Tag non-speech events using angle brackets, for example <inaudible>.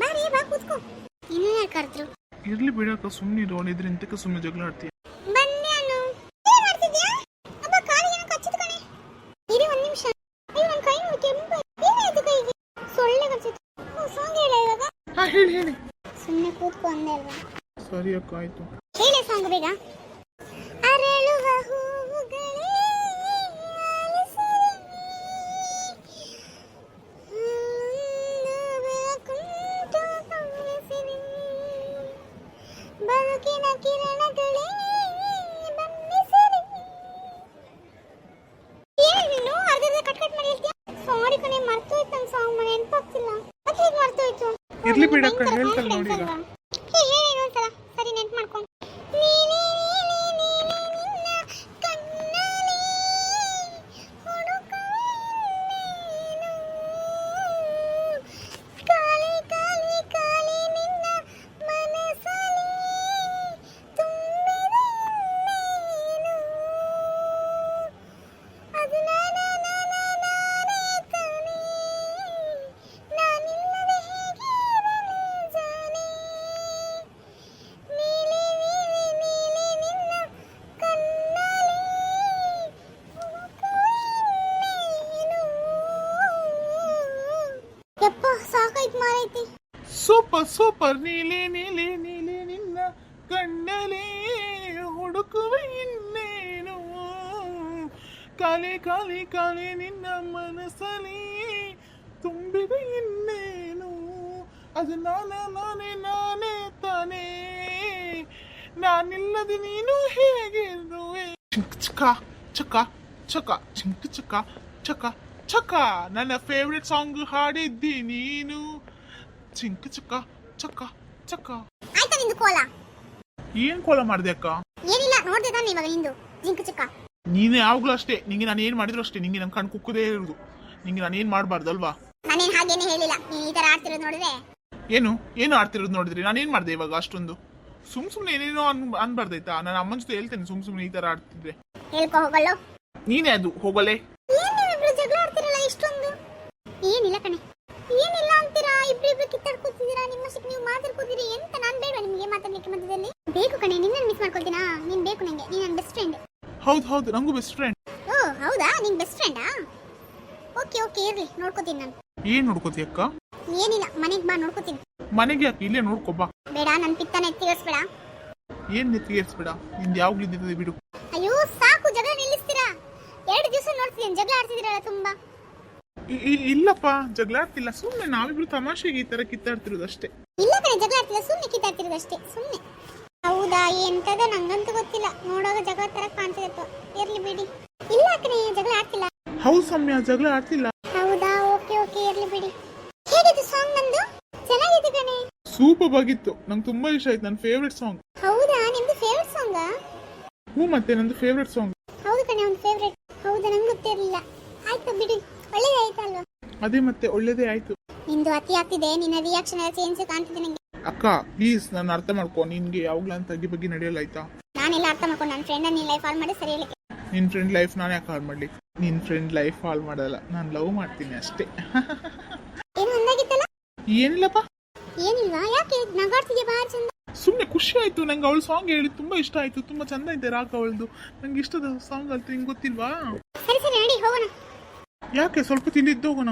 ಬಾರಿ ಬಾ ಕೂತ್ಕೋ. ಇನ್ನು ಯಾರು ಕರೆದ್ರು ಇರ್ಲಿ ಬಿಡಕ್ಕ ಸುಮ್ಮನಿರು ಅವನಿದ್ರೆ ಇಂತಕ್ಕೆ ಸುಮ್ಮನೆ ಜಗಳ ಆಡ್ತೀಯ. ಬಂದ್ಯಾನು ಏನ್ ಮಾಡ್ತಿದ್ಯಾ? ಅಪ್ಪ ಕಾಲಿಗೆ ಏನೋ ಕಚ್ಚಿದ ಕಣೆ. ಇರಿ ಒಂದ್ ನಿಮಿಷ. ಅಯ್ಯೋ ನನ್ನ ಕೈ ನೋಡಿ ಕೆಂಪು ಏನಾಯ್ತು ಕೈಗೆ ಸೊಳ್ಳೆ ಕಚ್ಚಿತ್ತು. ಓ ಸಾಂಗ್ ಹೇಳ ಇವಾಗ? ಹಾ ಹೇಳಿ ಹೇಳಿ. ಸುಮ್ಮನೆ ಕೂತ್ಕೊ ಅಂದೆ ಅಲ್ವಾ? ಸರಿ ಅಕ್ಕ ಆಯ್ತು. ಹೇಳಿ ಸಾಂಗ್ ಬೇಗ. ಬಿಡಕ್ಕ, ಹೇಳ್ತಾಳೆ ನೋಡಿ ಈಗ. ಮಾರೈತಿ ಸೂಪರ್ ಸೂಪರ್. ನೀಲಿ ನೀಲಿ ನೀಲಿ ನಿನ್ನ ಕಣ್ಣಲೇ ಹುಡುಕುವೆ ಇನ್ನೇನು? ಕಾಲಿ ಕಾಲಿ ಕಾಲಿ ನಿನ್ನ ಮನಸ್ಸಲ್ಲಿ ತುಂಬಿದೆ ಇನ್ನೇನು? ಅದು ನಾನೇ ನಾನೇ ನಾನೇ ತಾನೇ. ನಾನಿಲ್ಲದೆ ನೀನು ಹೇಗಿರುವೆ? ಚಕ ಚಕ ಚಕ ಚಿಂಕ್ ಚಕ ಚಕ ಚಕ ನನ್ನ ಫೇವ್ರೆಟ್ ಸಾಂಗ್ ಹಾಡಿದ್ದಿ ನೀನು. ಚಿಂಕ್ ಚಿಕ್ಕ ಚಕ್ಕ ಚಕ್ಕ. ಆಯ್ತಾ ನಿಂದು ಕೋಲ? ಏನ್ ಕೋಲ ಮಾಡ್ದೆ ಅಕ್ಕ? ಏನಿಲ್ಲ ನೋಡ್ದೆ ತಾನೆ ಇವಾಗ ನಿಂದು. ಜಿಂಕ ಚಿಕ್ಕ ನೀನು ಯಾವಾಗ್ಲೂ ಅಷ್ಟೇ. ನಿಂಗೆ ನಾನು ಏನ್ ಮಾಡಿದ್ರು ಅಷ್ಟೇ. ನಿಂಗೆ ನನ್ ಕಣ್ಣು ಕುಕ್ಕದೇ ಇರುದು. ನಿಂಗೆ ನಾನು ಏನ್ ಮಾಡ್ಬಾರ್ದಲ್ವಾ? ನಾನೇನ್ ಹಾಗೇನೆ ಹೇಳಿಲ್ಲ. ನೀನ್ ಈ ತರ ಆಡ್ತಿರೋದು ನೋಡಿದ್ರೆ? ಏನು? ಏನು ಆಡ್ತಿರೋದು ನೋಡಿದ್ರಿ? ನಾನು ಏನ್ ಮಾಡ್ದೆ ಇವಾಗ ಅಷ್ಟೊಂದು? ಸುಮ್ ಸುಮ್ನೆ ಏನೇನೋ ಅನ್ ಅನ್ಬಾರ್ದಾಯ್ತಾ? ನನ್ನ ಅಮ್ಮನ ಜೊತೆ ಹೇಳ್ತೇನೆ ಸುಮ್ ಸುಮ್ನೆ ಈ ತರ ಆಡ್ತಿದ್ರೆ. ಹೇಳ್ಕೊ ಹೋಗಲ್ಲೋ? ನೀನೇ ಅದು ಹೋಗಲೇ ಏನ್ ನೀವಿಬ್ರು ಜಗಳ ಆಡ್ತಿರಲ್ಲ ಇಷ್ಟೊಂದು ಏನಿಲ್ಲ ಕಣೆ ಏನಿಲ್ಲ ಅಂತೀರಾ ಇಬ್ರಿಬ್ರು ನಿಮ್ಮ ಸಿಕ್ ನೀವು ಮಾತಾಡ್ಕೋತೀರಿ ಎಂತ ನಾನು ಬೇಡ ನಿಮಗೆ ಮಾತಾಡ್ಲಿಕ್ಕೆ ಮಧ್ಯದಲ್ಲಿ. ಬೇಕು ಕಣೆ ನಿನ್ನನ್ನು ಮಿಸ್ ಮಾಡ್ಕೊಳ್ತೀನಾ? ನೀನು ಬೇಕು ನನಗೆ ನೀನು ನನ್ನ ಬೆಸ್ಟ್ ಫ್ರೆಂಡ್ ಹೌದು ಹೌದು ನಂಗೂ ಬೆಸ್ಟ್ ಫ್ರೆಂಡ್ ಓ ಹೌದಾ? ನಿನ್ ಬೆಸ್ಟ್ ಫ್ರೆಂಡಾ ಓಕೆ ಓಕೆ ಇರ್ಲಿ ನೋಡ್ಕೋತೀನಿ ನಾನು. ಏನ್ ನೋಡ್ಕೋತಿ ಅಕ್ಕ? ಏನಿಲ್ಲ ಮನೆಗೆ ಬಾ ನೋಡ್ಕೋತೀನಿ. ಮನೆಗೆ ಯಾಕೆ? ಇಲ್ಲೇ ನೋಡ್ಕೊಬಾ ಬೇಡ ನನ್ ಪಿತ್ತನ ಎತ್ತಿಗಿಸ್ಬೇಡ ಏನ್ ನೆತ್ತಿಗೇರ್ಸ್ಬೇಡ ನಿಂದು ಯಾವಾಗಲೂ ಇದ್ದಿರ್ತದೆ ಬಿಡು. ಅಯ್ಯೋ ಸಾಕು ಜಗಳ ನಿಲ್ಲಿಸ್ತೀರಾ? ಎರಡು ದಿವಸ ನೋಡ್ತೀನಿ ಜಗಳ ಆಡ್ತಿದ್ದೀರಲ್ಲ ತುಂಬಾ. ಇಲ್ಲಪ್ಪ ಜಗಳ ಆಗ್ತಿಲ್ಲ ಸುಮ್ಮನೆ ನಾವಿಬ್ರು ತಮಾಷೆಗೆ ಈ ತರ ಕಿತ್ತಾಡ್ತಿರೋದು ಅಷ್ಟೇ ಇಲ್ಲ ಕಣೆ ಜಗಳ ಆಡ್ತಿಲ್ಲ ಸುಮ್ಮನೆ ಕಿತ್ತಾಡ್ತಿರೋದು ಅಷ್ಟೇ ಸುಮ್ಮನೆ ಹೌದಾ ಎಂತದ ನಂಗಂತೂ ಗೊತ್ತಿಲ್ಲ. ನೋಡೋಗ ಜಗಳ ತರ ಕಾಣ್ತಿರತ್ತ ಇರ್ಲಿ ಬಿಡಿ. ಇಲ್ಲ ಕಣೆ ಜಗಳ ಆಡ್ತಿಲ್ಲ ಹೌದು ಸೌಮ್ಯ ಜಗಳ ಆಡ್ತಿಲ್ಲ ಹೌದಾ ಓಕೆ ಓಕೆ ಇರ್ಲಿ ಬಿಡಿ. ಹೇಗಿತ್ತು ಸಾಂಗ್ ನಂದು? ಚೆನ್ನಾಗಿದೆ ಕಣೆ. ಸೂಪರ್ ಆಗಿತ್ತು. ನಂಗೆ ತುಂಬಾ ಇಷ್ಟ ಆಯ್ತು. ನನ್ನ ಫೇವ್ರೆಟ್ ಸಾಂಗ್ ಹೌದಾ ನಿಮ್ದು ಫೇವ್ರೆಟ್ ಸಾಂಗಾ ಹ್ಞೂ ಮತ್ತೆ ನಂದು ಫೇವ್ರೆಟ್ ಸಾಂಗ್ ಹೌದು ಕಣೆ ಒಂದು ಫೇವ್ರೆಟ್ ಹೌದಾ ನಂಗೆ ಗೊತ್ತಿರಲಿಲ್ಲ. ಆಯ್ತು ಬಿಡಿ. ಒಳ್ಳೇದಾಯ್ತಲ್ವಾ? ಅದೇ ಮತ್ತೆ ಒಳ್ಳೇದೇ ಆಯ್ತು. ನಿಂದು ಅತಿ ಆಗ್ತಿದೆ ನಿನ್ನ ರಿಯಾಕ್ಷನ್ ಚೇಂಜ್ ಕಾಣ್ತಿದೆ ನಂಗೆ. ಅಕ್ಕ ಪ್ಲೀಸ್ ನಾನು ಅರ್ಥ ಮಾಡ್ಕೊ ನಿನ್ಗೆ ಯಾವಾಗ್ಲೂ ಅಂತ ತಗ್ಗಿ ಬಗ್ಗೆ ನಡೆಯಲ್ಲ ಆಯ್ತಾ ನಾನೆಲ್ಲ ಅರ್ಥ ಮಾಡ್ಕೊಂಡು ನನ್ನ ಫ್ರೆಂಡ್ ನಿನ್ನ ಲೈಫ್ ಹಾಳು ಮಾಡಿ ಸರಿ ಹೇಳಿಕ್ಕೆ. ನಿನ್ ಫ್ರೆಂಡ್ ಲೈಫ್ ನಾನು ಯಾಕೆ ಹಾಳು ಮಾಡ್ಲಿ. ನಿನ್ ಫ್ರೆಂಡ್ ಲೈಫ್ ಹಾಳು ಮಾಡಲ್ಲ ನಾನು ಲವ್ ಮಾಡ್ತೀನಿ ಅಷ್ಟೇ. <laughs> ಏನು ಅಂದಾಗಿತ್ತಲ್ಲ? ಏನಿಲ್ಲಪ್ಪ. ಏನಿಲ್ವಾ? ಯಾಕೆ? ನಗಾಡ್ತಿದ್ಯಾ ಬಾರಿ ಚಂದ ಸುಮ್ಮನೆ ಖುಷಿ ಆಯ್ತು ನಂಗೆ ಅವಳು ಸಾಂಗ್ ಹೇಳಿ ತುಂಬಾ ಇಷ್ಟ ಆಯ್ತು ತುಂಬಾ ಚಂದ ಇದೆ ರಾಕ್ ಅವಳದು. ನಂಗೆ ಇಷ್ಟದ ಸಾಂಗ್ ಅಂತ ನಿಂಗೆ ಗೊತ್ತಿಲ್ವಾ? ಸರಿ ಸರಿ ನಡಿ ಹೋಗೋಣ. ಯಾಕೆ ಸ್ವಲ್ಪ ತಿಂದಿದ್ದು ಹೋಗೋಣ?